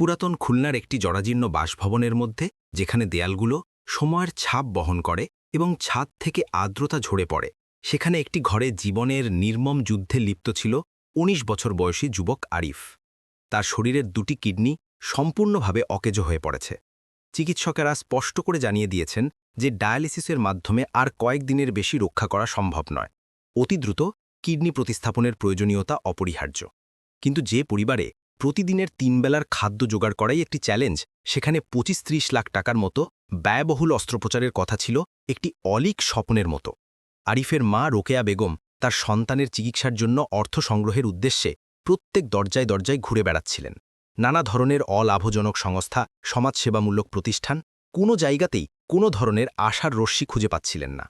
পুরাতন খুলনার একটি জরাজীর্ণ বাসভবনের মধ্যে, যেখানে দেয়ালগুলো সময়ের ছাপ বহন করে এবং ছাদ থেকে আর্দ্রতা ঝরে পড়ে। সেখানে একটি ঘরে জীবনের নির্মম যুদ্ধে লিপ্ত ছিল ১৯ বছর বয়সী যুবক আরিফ। তার শরীরের দুটি কিডনি সম্পূর্ণভাবে অকেজ হয়ে পড়েছে। চিকিৎসকেরা স্পষ্ট করে জানিয়ে দিয়েছেন যে ডায়ালিসিসের মাধ্যমে আর কয়েকদিনের বেশি রক্ষা করা সম্ভব নয়। অতি দ্রুত কিডনি প্রতিস্থাপনের প্রয়োজনীয়তা অপরিহার্য। কিন্তু যে পরিবারে প্রতিদিনের তিনবেলার খাদ্য জোগাড় করাই একটি চ্যালেঞ্জ। সেখানে পঁচিশ ত্রিশ লাখ টাকার মতো ব্যয়বহুল অস্ত্রোপচারের কথা ছিল একটি অলিক স্বপ্নের মতো। আরিফের মা রোকেয়া বেগম তার সন্তানের চিকিৎসার জন্য অর্থ সংগ্রহের উদ্দেশ্যে প্রত্যেক দরজায় দরজায় ঘুরে বেড়াচ্ছিলেন। নানা ধরনের অলাভজনক সংস্থা, সমাজসেবামূলক প্রতিষ্ঠান, কোনো জায়গাতেই কোনো ধরনের আশার রশ্মি খুঁজে পাচ্ছিলেন না।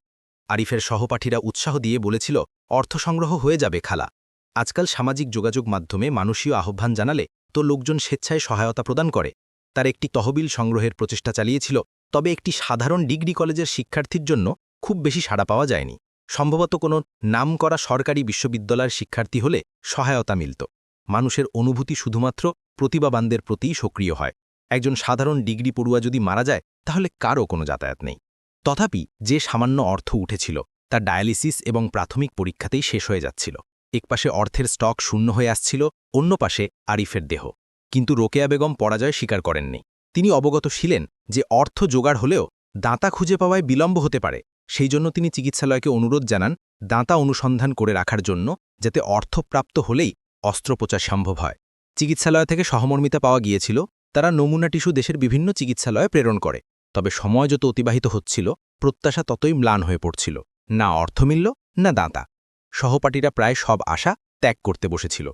আরিফের সহপাঠীরা উৎসাহ দিয়ে বলেছিল, অর্থ সংগ্রহ হয়ে যাবে, খালা। আজকাল সামাজিক যোগাযোগ মাধ্যমে মানুষীয় আহ্বান জানালে তো লোকজন স্বেচ্ছায় সহায়তা প্রদান করে। তার একটি তহবিল সংগ্রহের প্রচেষ্টা চালিয়েছিল, তবে একটি সাধারণ ডিগ্রি কলেজের শিক্ষার্থীর জন্য খুব বেশি সাড়া পাওয়া যায়নি। সম্ভবত কোনো নামকরা সরকারি বিশ্ববিদ্যালয়ের শিক্ষার্থী হলে সহায়তা মিলত। মানুষের অনুভূতি শুধুমাত্র প্রতিভাবানদের প্রতিই সক্রিয় হয়। একজন সাধারণ ডিগ্রি পড়ুয়া যদি মারা যায়, তাহলে কারও কোনো যাতায়াত নেই। তথাপি যে সামান্য অর্থ উঠেছিল, তা ডায়ালিসিস এবং প্রাথমিক পরীক্ষাতেই শেষ হয়ে যাচ্ছিল। একপাশে অর্থের স্টক শূন্য হয়ে আসছিল, অন্য পাশে আরিফের দেহ। কিন্তু রোকেয়া বেগম পরাজয় স্বীকার করেননি। তিনি অবগত ছিলেন যে অর্থ জোগাড় হলেও দাঁতা খুঁজে পাওয়ায় বিলম্ব হতে পারে। সেই জন্য তিনি চিকিৎসালয়কে অনুরোধ জানান দাঁতা অনুসন্ধান করে রাখার জন্য যাতে অর্থপ্রাপ্ত হলেই অস্ত্রোপচার সম্ভব হয়। চিকিৎসালয় থেকে সহমর্মিতা পাওয়া গিয়েছিল। তারা নমুনা টিস্যু দেশের বিভিন্ন চিকিৎসালয়ে প্রেরণ করে। তবে সময় যত অতিবাহিত হচ্ছিল, প্রত্যাশা ততই ম্লান হয়ে পড়ছিল। না অর্থ মিলল, না দাঁতা। সহপাঠীরা প্রায় সব আশা ত্যাগ করতে বসেছিল।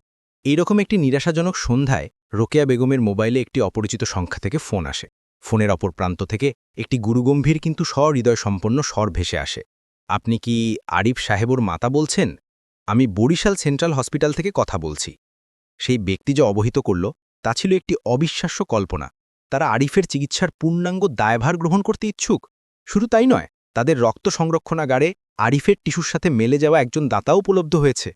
এইরকম একটি নিরাশাজনক সন্ধ্যায় রোকেয়া বেগমের মোবাইলে একটি অপরিচিত সংখ্যা থেকে ফোন আসে। ফোনের অপর প্রান্ত থেকে একটি গুরুগম্ভীর কিন্তু সহৃদয় সম্পন্ন স্বর ভেসে আসে। আপনি কি আরিফ সাহেবর মাতা বলছেন? আমি বরিশাল সেন্ট্রাল হসপিটাল থেকে কথা বলছি। সেই ব্যক্তি যে অবহিত করল, তা ছিল একটি অবিশ্বাস্য কল্পনা। তারা আরিফের চিকিৎসার পূর্ণাঙ্গ দায়ভার গ্রহণ করতে ইচ্ছুক। শুধু তাই নয় তাদের রক্ত সংরক্ষণাগারে আরিফের টিস্যুর সাথে মেলে যাওয়া একজন দাতাও উপলব্ধ হয়েছে।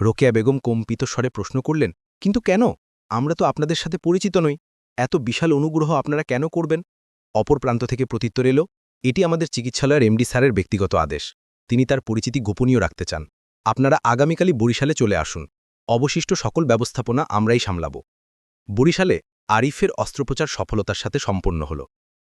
রোকেয়া বেগম কম্পিত স্বরে প্রশ্ন করলেন, কিন্তু কেন? আমরা তো আপনাদের সাথে পরিচিত নই। এত বিশাল অনুগ্রহ আপনারা কেন করবেন? অপর প্রান্ত থেকে প্রত্যুত্তর এলো, এটি আমাদের চিকিৎসালয়ের এমডি স্যারের ব্যক্তিগত আদেশ। তিনি তার পরিচিতি গোপনীয় রাখতে চান। আপনারা আগামীকালই বরিশালে চলে আসুন। অবশিষ্ট সকল ব্যবস্থাপনা আমরাই সামলাব। বরিশালে আরিফের অস্ত্রোপচার সফলতার সাথে সম্পন্ন হল।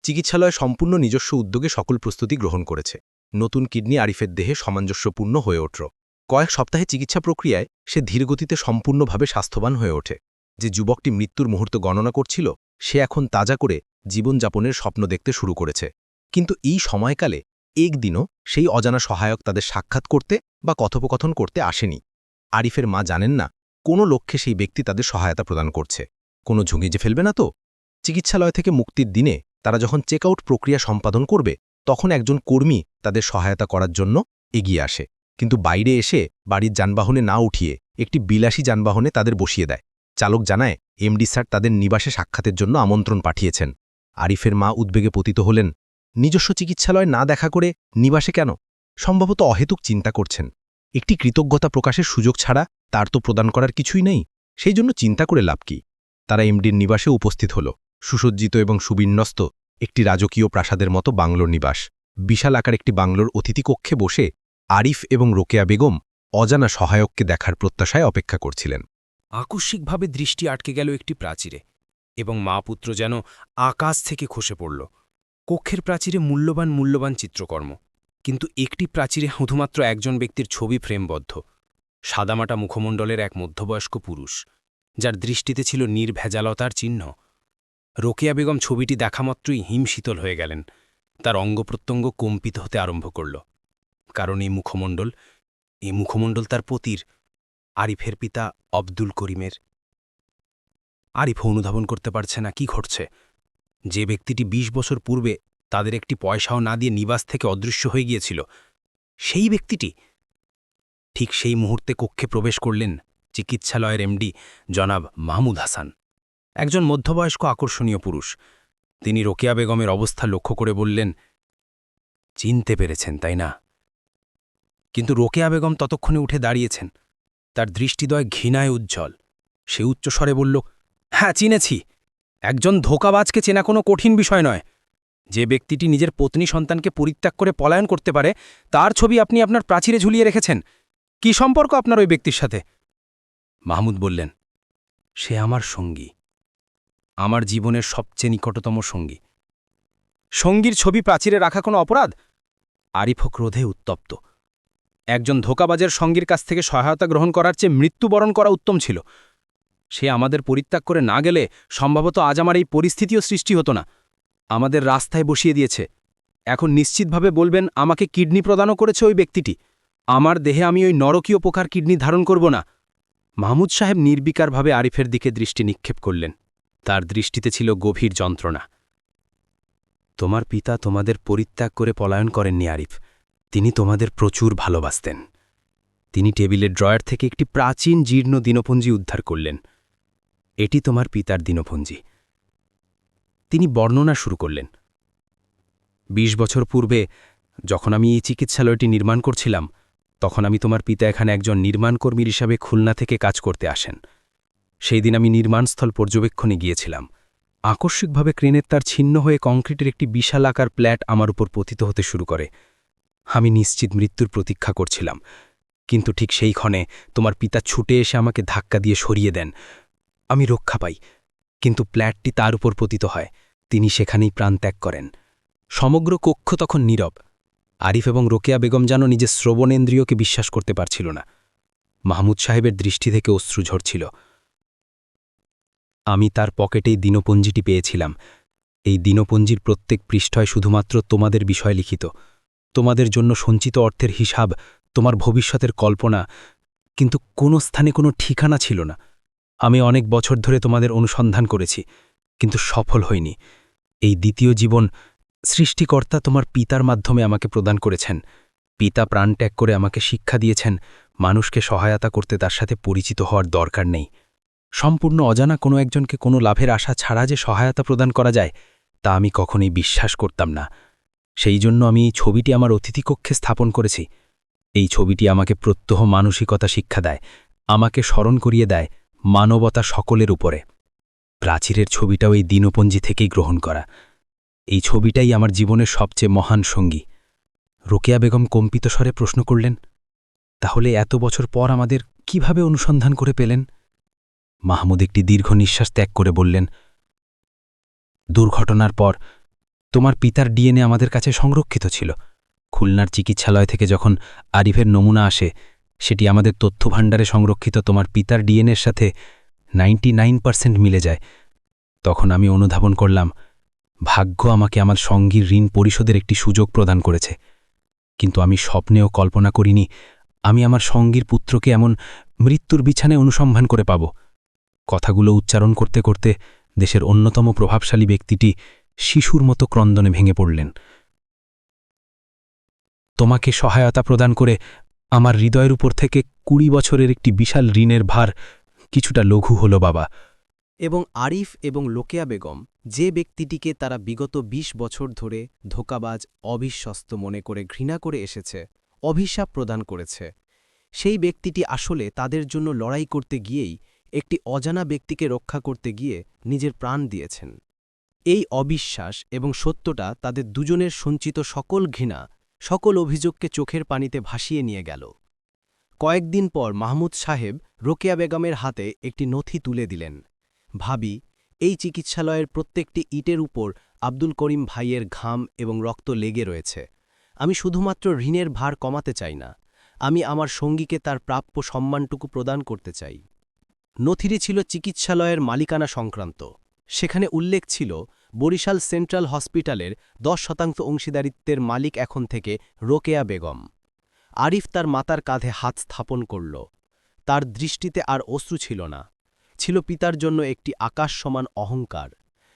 চিকিৎসালয় সম্পূর্ণ নিজস্ব উদ্যোগে সকল প্রস্তুতি গ্রহণ করেছে। নতুন কিডনি আরিফের দেহে সামঞ্জস্যপূর্ণ হয়ে ওঠল কয়েক সপ্তাহে চিকিৎসা প্রক্রিয়ায় সে ধীরগতিতে সম্পূর্ণভাবে স্বাস্থ্যবান হয়ে ওঠে। যে যুবকটি মৃত্যুর মুহূর্ত গণনা করছিল, সে এখন তাজা করে জীবনযাপনের স্বপ্ন দেখতে শুরু করেছে। কিন্তু এই সময়কালে একদিনও সেই অজানা সহায়ক তাদের সাক্ষাৎ করতে বা কথোপকথন করতে আসেনি। আরিফের মা জানেন না, কোনো লক্ষ্যে সেই ব্যক্তি তাদের সহায়তা প্রদান করছে। কোনো ঝুঁকি যে ফেলবে না তো? চিকিৎসালয় থেকে মুক্তির দিনে তারা যখন চেকআউট প্রক্রিয়া সম্পাদন করবে, তখন একজন কর্মী তাদের সহায়তা করার জন্য এগিয়ে আসে। কিন্তু বাইরে এসে বাড়ির যানবাহনে না উঠিয়ে একটি বিলাসী যানবাহনে তাদের বসিয়ে দেয়। চালক জানায়, এমডি স্যার তাদের নিবাসে সাক্ষাতের জন্য আমন্ত্রণ পাঠিয়েছেন। আরিফের মা উদ্বেগে পতিত হলেন, নিজস্ব চিকিৎসালয় না দেখা করে নিবাসে কেন? সম্ভবত অহেতুক চিন্তা করছেন। একটি কৃতজ্ঞতা প্রকাশের সুযোগ ছাড়া তার তো প্রদান করার কিছুই নেই। সেই জন্য চিন্তা করে লাভ কি? তারা এমডির নিবাসে উপস্থিত হল। সুসজ্জিত এবং সুবিন্যস্ত একটি রাজকীয় প্রাসাদের মতো বাংলোর নিবাস। বিশাল আকার একটি বাংলোর অতিথি কক্ষে বসে আরিফ এবং রোকেয়া বেগম অজানা সহায়ককে দেখার প্রত্যাশায় অপেক্ষা করছিলেন। আকস্মিকভাবে দৃষ্টি আটকে গেল একটি প্রাচীরে এবং মা পুত্র যেন আকাশ থেকে খসে পড়ল। কক্ষের প্রাচীরে মূল্যবান মূল্যবান চিত্রকর্ম। কিন্তু একটি প্রাচীরে শুধুমাত্র একজন ব্যক্তির ছবি ফ্রেমবদ্ধ। সাদামাটা মুখমণ্ডলের এক মধ্যবয়স্ক পুরুষ, যার দৃষ্টিতে ছিল নির্ভেজালতার চিহ্ন। রোকেয়া বেগম ছবিটি দেখামাত্রই হিমশীতল হয়ে গেলেন। তার অঙ্গপ্রত্যঙ্গ কম্পিত হতে আরম্ভ করল। কারণ এই মুখমণ্ডল এই মুখমণ্ডল তার পতির, আরিফের পিতা আব্দুল করিমের। আরিফ অনুধাবন করতে পারছে না কি ঘটছে। যে ব্যক্তিটি ২০ বছর পূর্বে তাদের একটি পয়সাও না দিয়ে নিবাস থেকে অদৃশ্য হয়ে গিয়েছিল, সেই ব্যক্তিটি ঠিক সেই মুহূর্তে কক্ষে প্রবেশ করলেন চিকিৎসালয়ের এমডি জনাব মাহমুদ হাসান। একজন মধ্যবয়স্ক আকর্ষণীয় পুরুষ। তিনি রোকেয়া বেগমের অবস্থা লক্ষ্য করে বললেন, চিনতে পেরেছেন, তাই না? কিন্তু রোকেয়া বেগম ততক্ষণে উঠে দাঁড়িয়েছেন। তার দৃষ্টিদয় ঘৃণায় উজ্জ্বল। সে উচ্চস্বরে বলল হ্যাঁ চিনেছি। একজন ধোকাবাজকে চেনা কোনো কঠিন বিষয় নয়। যে ব্যক্তিটি নিজের পত্নী সন্তানকে পরিত্যাগ করে পলায়ন করতে পারে, তার ছবি আপনি আপনার প্রাচীরে ঝুলিয়ে রেখেছেন। কি সম্পর্ক আপনার ওই ব্যক্তির সাথে? মাহমুদ বললেন, সে আমার সঙ্গী। আমার জীবনের সবচেয়ে নিকটতম সঙ্গী। সঙ্গীর ছবি প্রাচীরে রাখা কোনো অপরাধ? আরিফ ক্রোধে উত্তপ্ত। একজন ধোকাবাজের সঙ্গীর কাছ থেকে সহায়তা গ্রহণ করার চেয়ে মৃত্যুবরণ করা উত্তম ছিল। সে আমাদের পরিত্যাগ করে না গেলে সম্ভবত আজ আমার এই পরিস্থিতিও সৃষ্টি হতো না। আমাদের রাস্তায় বসিয়ে দিয়েছে। এখন নিশ্চিতভাবে বলবেন, আমাকে কিডনি প্রদানও করেছে ওই ব্যক্তিটি। আমার দেহে আমি ওই নরকীয় পোকার কিডনি ধারণ করব না। মাহমুদ সাহেব নির্বিকারভাবে আরিফের দিকে দৃষ্টি নিক্ষেপ করলেন। তার দৃষ্টিতে ছিল গভীর যন্ত্রণা। তোমার পিতা তোমাদের পরিত্যাগ করে পলায়ন করেননি আরিফ। তিনি তোমাদের প্রচুর ভালোবাসতেন। তিনি টেবিলের ড্রয়ার থেকে একটি প্রাচীন জীর্ণ দিনপঞ্জি উদ্ধার করলেন। এটি তোমার পিতার দিনপঞ্জি। তিনি বর্ণনা শুরু করলেন। ২০ বছর পূর্বে যখন আমি এই চিকিৎসালয়টি নির্মাণ করছিলাম, তখন আমি তোমার পিতা এখানে একজন নির্মাণকর্মীর হিসাবে খুলনা থেকে কাজ করতে আসেন। সেই দিন আমি নির্মাণস্থল পর্যবেক্ষণে গিয়েছিলাম। আকস্মিকভাবে ক্রেনের তার ছিন্ন হয়ে কংক্রিটের একটি বিশাল আকার প্ল্যাট আমার উপর পতিত হতে শুরু করে। আমি নিশ্চিত মৃত্যুর প্রতীক্ষা করছিলাম। কিন্তু ঠিক সেই ক্ষণে তোমার পিতা ছুটে এসে আমাকে ধাক্কা দিয়ে সরিয়ে দেন। আমি রক্ষা পাই, কিন্তু প্ল্যাটটি তার উপর পতিত হয়। তিনি সেখানেই প্রাণত্যাগ করেন। সমগ্র কক্ষ তখন নীরব। আরিফ এবং রোকেয়া বেগম যেন নিজের শ্রবণেন্দ্রিয়কে বিশ্বাস করতে পারছিল না। মাহমুদ সাহেবের দৃষ্টি থেকে অশ্রু ঝরছিল। আমি তার পকেটেই দিনপঞ্জিটি পেয়েছিলাম। এই দিনপঞ্জির প্রত্যেক পৃষ্ঠায় শুধুমাত্র তোমাদের বিষয় লিখিত। তোমাদের জন্য সঞ্চিত অর্থের হিসাব, তোমার ভবিষ্যতের কল্পনা, কিন্তু কোনো স্থানে কোনো ঠিকানা ছিল না। আমি অনেক বছর ধরে তোমাদের অনুসন্ধান করেছি, কিন্তু সফল হইনি। এই দ্বিতীয় জীবন সৃষ্টিকর্তা তোমার পিতার মাধ্যমে আমাকে প্রদান করেছেন। পিতা প্রাণত্যাগ করে আমাকে শিক্ষা দিয়েছেন। মানুষকে সহায়তা করতে তার সাথে পরিচিত হওয়ার দরকার নেই। সম্পূর্ণ অজানা কোনো একজনকে কোনো লাভের আশা ছাড়া যে সহায়তা প্রদান করা যায়, তা আমি কখনোই বিশ্বাস করতাম না। সেই জন্য আমি এই ছবিটি আমার অতিথিকক্ষে স্থাপন করেছি। এই ছবিটি আমাকে প্রত্যহ মানসিকতা শিক্ষা দেয়, আমাকে স্মরণ করিয়ে দেয় মানবতা সকলের উপরে। প্রাচীরের ছবিটাও এই দিনপঞ্জি থেকেই গ্রহণ করা। এই ছবিটাই আমার জীবনের সবচেয়ে মহান সঙ্গী। রোকেয়া বেগম কম্পিত স্বরে প্রশ্ন করলেন, তাহলে এত বছর পর আমাদের কীভাবে অনুসন্ধান করে পেলেন? মাহমুদ একটি দীর্ঘ নিঃশ্বাস ত্যাগ করে বললেন, দুর্ঘটনার পর তোমার পিতার ডিএনএ আমাদের কাছে সংরক্ষিত ছিল। খুলনার চিকিৎসালয় থেকে যখন আরিফের নমুনা আসে, সেটি আমাদের তথ্যভাণ্ডারে সংরক্ষিত তোমার পিতার ডিএনএর সাথে নাইনটি মিলে যায়। তখন আমি অনুধাবন করলাম, ভাগ্য আমাকে আমার সঙ্গীর ঋণ পরিশোধের একটি সুযোগ প্রদান করেছে। কিন্তু আমি স্বপ্নেও কল্পনা করিনি, আমি আমার সঙ্গীর পুত্রকে এমন মৃত্যুর বিছানায় অনুসন্ধান করে পাব। কথাগুলো উচ্চারণ করতে করতে দেশের অন্যতম প্রভাবশালী ব্যক্তিটি শিশুর মতো ক্রন্দনে ভেঙে পড়লেন। তোমাকে সহায়তা প্রদান করে আমার হৃদয়ের উপর থেকে কুড়ি বছরের একটি বিশাল ঋণের ভার কিছুটা লঘু হল, বাবা। এবং আরিফ এবং লোকেয়া বেগম যে ব্যক্তিটিকে তারা বিগত ২০ বছর ধরে ধোকাবাজ, অবিশ্বস্ত মনে করে ঘৃণা করে এসেছে, অভিশাপ প্রদান করেছে, সেই ব্যক্তিটি আসলে তাদের জন্য লড়াই করতে গিয়েই একটি অজানা ব্যক্তিকে রক্ষা করতে গিয়ে নিজের প্রাণ দিয়েছেন। এই অবিশ্বাস এবং সত্যটা তাদের দুজনের সঞ্চিত সকল ঘৃণা, সকল অভিযোগকে চোখের পানিতে ভাসিয়ে নিয়ে গেল। কয়েকদিন পর মাহমুদ সাহেব রোকেয়া বেগমের হাতে একটি নথি তুলে দিলেন। ভাবি, এই চিকিৎসালয়ের প্রত্যেকটি ইটের উপর আব্দুল করিম ভাইয়ের ঘাম এবং রক্ত লেগে রয়েছে। আমি শুধুমাত্র ঋণের ভার কমাতে চাই না। আমি আমার সঙ্গীকে তার প্রাপ্য সম্মানটুকু প্রদান করতে চাই। নথিটি ছিল চিকিৎসালয়ের মালিকানা সংক্রান্ত। সেখানে উল্লেখ ছিল, বরিশাল সেন্ট্রাল হসপিটালের দশ শতাংশ অংশীদারিত্বের মালিক এখন থেকে রোকেয়া বেগম। আরিফ তার মাতার কাঁধে হাত স্থাপন করল। তার দৃষ্টিতে আর অশ্রু ছিল না। ছিল পিতার জন্য একটি আকাশ সমান অহংকার।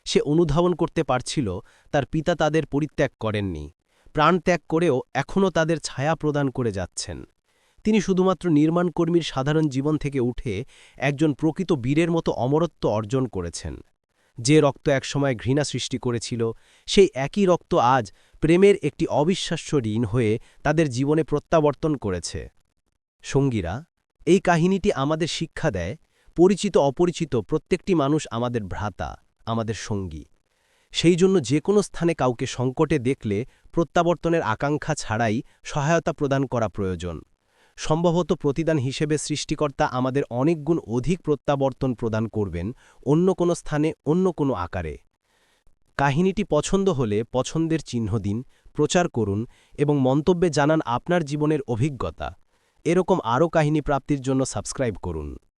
সে অনুধাবন করতে পারছিল, তার পিতা তাদের পরিত্যাগ করেননি। প্রাণত্যাগ করেও এখনও তাদের ছায়া প্রদান করে যাচ্ছেন। তিনি শুধুমাত্র নির্মাণকর্মীর সাধারণ জীবন থেকে উঠে একজন প্রকৃত বীরের মতো অমরত্ব অর্জন করেছেন। যে রক্ত একসময় ঘৃণা সৃষ্টি করেছিল, সেই একই রক্ত আজ প্রেমের একটি অবিশ্বাস্য ঋণ হয়ে তাদের জীবনে প্রত্যাবর্তন করেছে। সঙ্গীরা, এই কাহিনীটি আমাদের শিক্ষা দেয়, পরিচিত অপরিচিত প্রত্যেকটি মানুষ আমাদের ভ্রাতা, আমাদের সঙ্গী। সেই জন্য যে কোনো স্থানে কাউকে সংকটে দেখলে প্রত্যাবর্তনের আকাঙ্ক্ষা ছাড়াই সহায়তা প্রদান করা প্রয়োজন। সম্ভবত প্রতিদান হিসেবে সৃষ্টিকর্তা আমাদের অনেকগুণ অধিক প্রত্যাবর্তন প্রদান করবেন অন্য কোনো স্থানে, অন্য কোনো আকারে। কাহিনীটি পছন্দ হলে পছন্দের চিহ্ন দিন, প্রচার করুন এবং মন্তব্যে জানান আপনার জীবনের অভিজ্ঞতা। এরকম আরও কাহিনী প্রাপ্তির জন্য সাবস্ক্রাইব করুন।